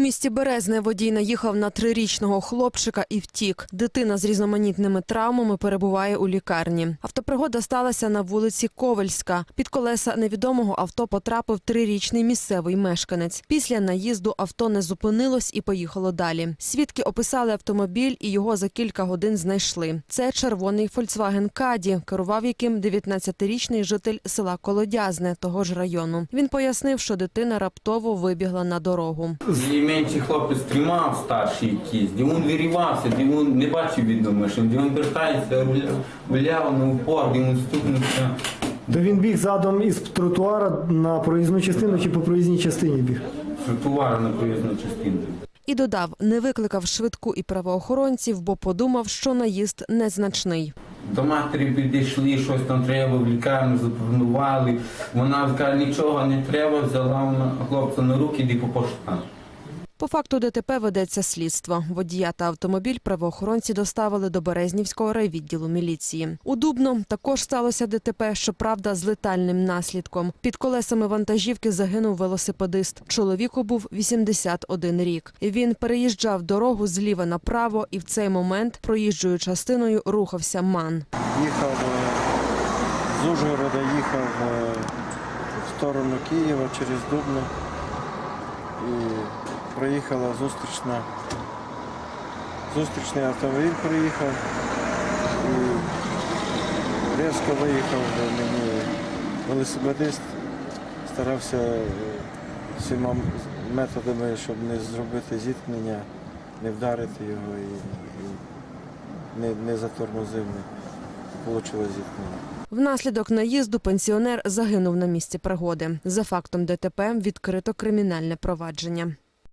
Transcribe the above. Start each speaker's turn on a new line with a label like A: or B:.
A: місті Березне водій наїхав на трирічного хлопчика і втік. Дитина з різноманітними травмами перебуває у лікарні. Автопригода сталася на вулиці Ковельська. Під колеса невідомого авто потрапив трирічний місцевий мешканець. Після наїзду авто не зупинилось і поїхало далі. Свідки описали автомобіль і його за кілька годин знайшли. Це червоний Volkswagen Caddy, керував яким 19-річний житель села Колодязне того ж району. Він пояснив, що дитина раптово вибігла на дорогу.
B: Менший хлопець тримав старший якийсь, де він вирівався, де він не бачив від машин, де він вертається, гуляв на упор, де він стукнувся.
C: То він біг задом із тротуара на проїзну частину чи по проїзній частині біг?
B: Тротуар на проїзну частину.
A: І додав, не викликав швидку і правоохоронців, бо подумав, що наїзд незначний.
B: До матері підійшли, щось там треба, в лікарню запропонували. Вона каже, нічого не треба, взяла хлопця на руки і по поштам.
A: По факту ДТП ведеться слідство. Водія та автомобіль правоохоронці доставили до Березнівського райвідділу міліції. У Дубно також сталося ДТП, щоправда, з летальним наслідком. Під колесами вантажівки загинув велосипедист. Чоловіку був 81 рік. Він переїжджав дорогу зліва направо і в цей момент проїжджою частиною рухався ман.
D: Їхав е, з Ужгорода, їхав е, в сторону Києва через Дубно і проїхала зустрічна. Зустрічний автомобіль приїхав і різко виїхав до мені велосипедист, старався е, всіма методами, щоб не зробити зіткнення, не вдарити його і, і не, не затормозив. Вийшло зіткнення.
A: Внаслідок наїзду пенсіонер загинув на місці пригоди. За фактом ДТП відкрито кримінальне провадження.